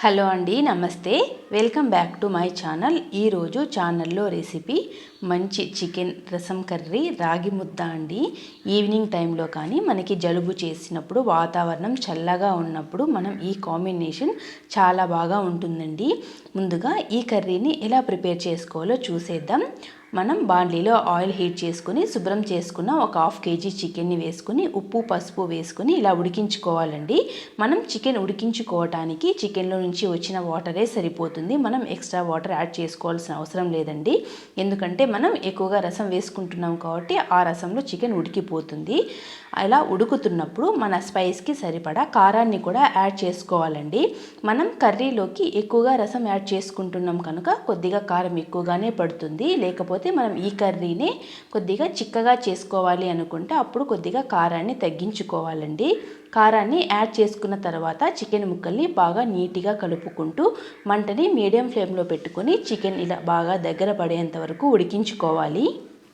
Hello అండి నమస్తే. Welcome back to my channel. ఈరోజు ఛానల్లో రెసిపీ మంచి చికెన్ రసం కర్రీ రాగి ముద్ద అండి. ఈవినింగ్ టైంలో కానీ మనకి జలుబు చేసినప్పుడు వాతావరణం చల్లగా ఉన్నప్పుడు మనం ఈ కాంబినేషన్ చాలా బాగా ఉంటుందండి. ముందుగా ఈ కర్రీని ఎలా ప్రిపేర్ చేసుకోవాలో చూసేద్దాం. మనం బాండ్లీలో ఆయిల్ హీట్ చేసుకుని శుభ్రం చేసుకున్న ఒక హాఫ్ కేజీ చికెన్ని వేసుకుని ఉప్పు పసుపు వేసుకుని ఇలా ఉడికించుకోవాలండి. మనం చికెన్ ఉడికించుకోవటానికి చికెన్లో నుంచి వచ్చిన వాటరే సరిపోతుంది. మనం ఎక్స్ట్రా వాటర్ యాడ్ చేసుకోవాల్సిన అవసరం లేదండి. ఎందుకంటే మనం ఎక్కువగా రసం వేసుకుంటున్నాం కాబట్టి ఆ రసంలో చికెన్ ఉడికిపోతుంది. అలా ఉడుకుతున్నప్పుడు మన స్పైస్కి సరిపడా కారాన్ని కూడా యాడ్ చేసుకోవాలండి. మనం కర్రీలోకి ఎక్కువగా రసం యాడ్ చేసుకుంటున్నాం కనుక కొద్దిగా కారం ఎక్కువగానే పడుతుంది. లేకపోతే మనం ఈ కర్రీని కొద్దిగా చిక్కగా చేసుకోవాలి అనుకుంటే అప్పుడు కొద్దిగా కారాన్ని తగ్గించుకోవాలండి. కారాన్ని యాడ్ చేసుకున్న తర్వాత చికెన్ ముక్కల్ని బాగా నీట్గా కలుపుకుంటూ మంటని మీడియం ఫ్లేమ్లో పెట్టుకొని చికెన్ ఇలా బాగా దగ్గర పడేంత వరకు ఉడికించుకోవాలి.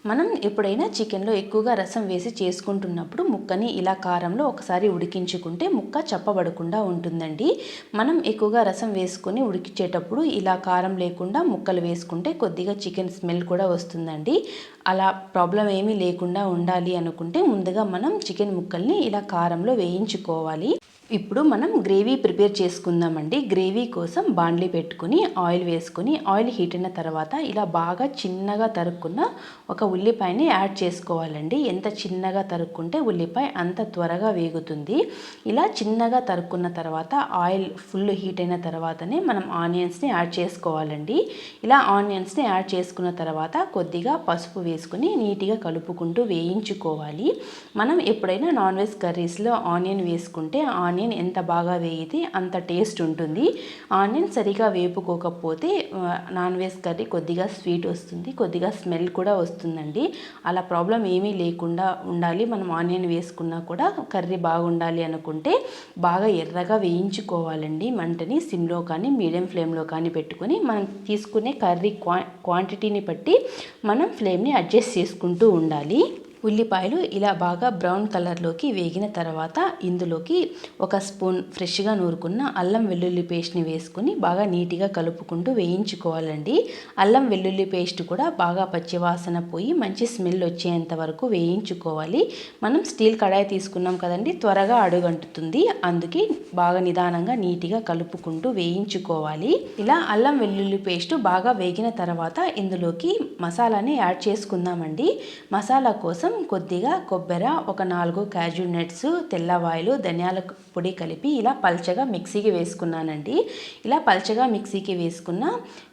మనం ఎప్పుడైనా చికెన్లో ఎక్కువగా రసం వేసి చేసుకుంటున్నప్పుడు ముక్కని ఇలా కారంలో ఒకసారి ఉడికించుకుంటే ముక్క చప్పబడకుండా ఉంటుందండి. మనం ఎక్కువగా రసం వేసుకొని ఉడికించేటప్పుడు ఇలా కారం లేకుండా ముక్కలు వేసుకుంటే కొద్దిగా చికెన్ స్మెల్ కూడా వస్తుందండి. అలా ప్రాబ్లం ఏమీ లేకుండా ఉండాలి అనుకుంటే ముందుగా మనం చికెన్ ముక్కల్ని ఇలా కారంలో వేయించుకోవాలి. ఇప్పుడు మనం గ్రేవీ ప్రిపేర్ చేసుకుందామండి. గ్రేవీ కోసం బాండ్లీ పెట్టుకుని ఆయిల్ వేసుకొని ఆయిల్ హీట్ అయిన తర్వాత ఇలా బాగా చిన్నగా తరుక్కున్న ఒక ఉల్లిపాయని యాడ్ చేసుకోవాలండి. ఎంత చిన్నగా తరుక్కుంటే ఉల్లిపాయ అంత త్వరగా వేగుతుంది. ఇలా చిన్నగా తరుక్కున్న తర్వాత ఆయిల్ ఫుల్ హీట్ అయిన తర్వాతనే మనం ఆనియన్స్ని యాడ్ చేసుకోవాలండి. ఇలా ఆనియన్స్ని యాడ్ చేసుకున్న తర్వాత కొద్దిగా పసుపు వేసుకుని నీట్గా కలుపుకుంటూ వేయించుకోవాలి. మనం ఎప్పుడైనా నాన్ వెజ్ కర్రీస్లో ఆనియన్ వేసుకుంటే ఆనియన్ ఆనియన్ ఎంత బాగా వేయితే అంత టేస్ట్ ఉంటుంది. ఆనియన్ సరిగా వేపుకోకపోతే నాన్ వెజ్ కర్రీ కొద్దిగా స్వీట్ వస్తుంది కొద్దిగా స్మెల్ కూడా వస్తుందండి. అలా ప్రాబ్లం ఏమీ లేకుండా ఉండాలి. మనం ఆనియన్ వేసుకున్నా కూడా కర్రీ బాగుండాలి అనుకుంటే బాగా ఎర్రగా వేయించుకోవాలండి. మంటని సిమ్లో కానీ మీడియం ఫ్లేమ్లో కానీ పెట్టుకొని మనం తీసుకునే కర్రీ క్వా క్వాంటిటీని బట్టి మనం ఫ్లేమ్ని అడ్జస్ట్ చేసుకుంటూ ఉండాలి. ఉల్లిపాయలు ఇలా బాగా బ్రౌన్ కలర్లోకి వేగిన తర్వాత ఇందులోకి ఒక స్పూన్ ఫ్రెష్గా నూరుకున్న అల్లం వెల్లుల్లి పేస్ట్ని వేసుకుని బాగా నీట్గా కలుపుకుంటూ వేయించుకోవాలండి. అల్లం వెల్లుల్లి పేస్ట్ కూడా బాగా పచ్చివాసన పోయి మంచి స్మెల్ వచ్చేంత వరకు వేయించుకోవాలి. మనం స్టీల్ కడాయి తీసుకున్నాం కదండి త్వరగా అడుగంటుతుంది. అందుకే బాగా నిదానంగా నీట్గా కలుపుకుంటూ వేయించుకోవాలి. ఇలా అల్లం వెల్లుల్లి పేస్ట్ బాగా వేగిన తర్వాత ఇందులోకి మసాలాని యాడ్ చేసుకుందామండి. మసాలా కోసం కొద్దిగా కొబ్బరి ఒక నాలుగు క్యాజు నట్స్ తెల్లవాయలు ధనియాల పొడి కలిపి ఇలా పల్చగా మిక్సీకి వేసుకున్నానండి. ఇలా పల్చగా మిక్సీకి వేసుకున్న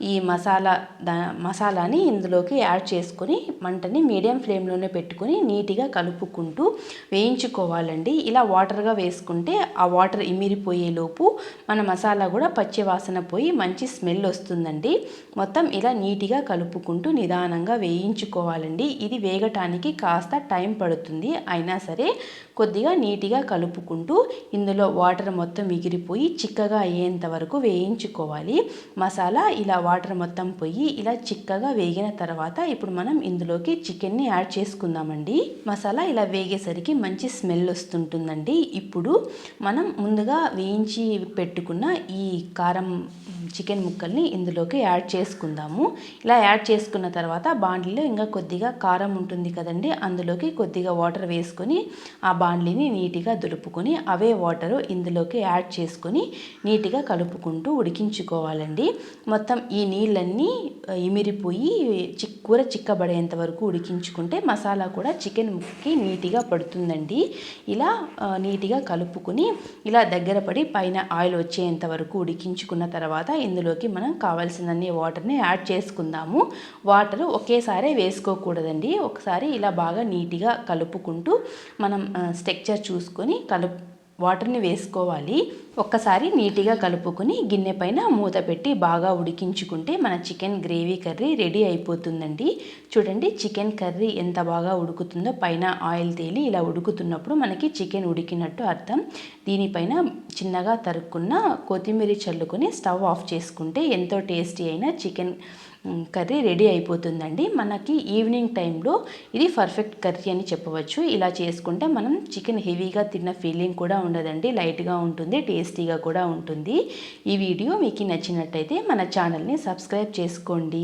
ఈ మసాలా దా మసాలాని ఇందులోకి యాడ్ చేసుకొని మంటని మీడియం ఫ్లేమ్లోనే పెట్టుకొని నీట్గా కలుపుకుంటూ వేయించుకోవాలండి. ఇలా వాటర్గా వేసుకుంటే ఆ వాటర్ ఇమిరిపోయేలోపు మన మసాలా కూడా పచ్చి వాసన పోయి మంచి స్మెల్ వస్తుందండి. మొత్తం ఇలా నీట్గా కలుపుకుంటూ నిదానంగా వేయించుకోవాలండి. ఇది వేగటానికి కాస్త టైం పడుతుంది. అయినా సరే కొద్దిగా నీట్గా కలుపుకుంటూ ఇందులో వాటర్ మొత్తం ఎగిరిపోయి చిక్కగా అయ్యేంత వరకు వేయించుకోవాలి. మసాలా ఇలా వాటర్ మొత్తం పోయి ఇలా చిక్కగా వేగిన తర్వాత ఇప్పుడు మనం ఇందులోకి చికెన్ని యాడ్ చేసుకుందామండి. మసాలా ఇలా వేగేసరికి మంచి స్మెల్ వస్తుంటుందండి. ఇప్పుడు మనం ముందుగా వేయించి పెట్టుకున్న ఈ కారం చికెన్ ముక్కల్ని ఇందులోకి యాడ్ చేసుకుందాము. ఇలా యాడ్ చేసుకున్న తర్వాత బాండ్లీలో ఇంకా కొద్దిగా కారం ఉంటుంది కదండి అందులోకి కొద్దిగా వాటర్ వేసుకొని ఆ బాండ్లీని నీట్గా దులుపుకొని అవే వాటరు ఇందులోకి యాడ్ చేసుకొని నీట్గా కలుపుకుంటూ ఉడికించుకోవాలండి. మొత్తం ఈ నీళ్ళన్నీ ఇమిరిపోయి చిక్ కూర చిక్కబడేంత వరకు ఉడికించుకుంటే మసాలా కూడా చికెన్ ముక్కకి నీట్గా పడుతుందండి. ఇలా నీట్గా కలుపుకొని ఇలా దగ్గర పడి పైన ఆయిల్ వచ్చేంత వరకు ఉడికించుకున్న తర్వాత ఇందులోకి మనం కావాల్సినన్ని వాటర్ని యాడ్ చేసుకుందాము. వాటర్ ఒకేసారి వేసుకోకూడదండి. ఒకసారి ఇలా బాగా నీట్గా కలుపుకుంటూ మనం స్ట్రక్చర్ చూసుకొని కలుపు వాటర్ని వేసుకోవాలి. ఒక్కసారి నీట్గా కలుపుకొని గిన్నె పైన మూత పెట్టి బాగా ఉడికించుకుంటే మన చికెన్ గ్రేవీ కర్రీ రెడీ అయిపోతుందండి. చూడండి చికెన్ కర్రీ ఎంత బాగా ఉడుకుతుందో. పైన ఆయిల్ తేలి ఇలా ఉడుకుతున్నప్పుడు మనకి చికెన్ ఉడికినట్టు అర్థం. దీనిపైన చిన్నగా తరుక్కున్న కొత్తిమీర చల్లుకొని స్టవ్ ఆఫ్ చేసుకుంటే ఎంతో టేస్టీ అయిన చికెన్ కర్రీ రెడీ అయిపోతుందండి. మనకి ఈవినింగ్ టైంలో ఇది పర్ఫెక్ట్ కర్రీ అని చెప్పవచ్చు. ఇలా చేసుకుంటే మనం చికెన్ హెవీగా తిన్న ఫీలింగ్ కూడా ఉండదండి. లైట్గా ఉంటుంది టేస్ట్ టేస్టీగా కూడా ఉంటుంది. ఈ వీడియో మీకు నచ్చినట్టయితే మన ఛానల్ని సబ్స్క్రైబ్ చేసుకోండి.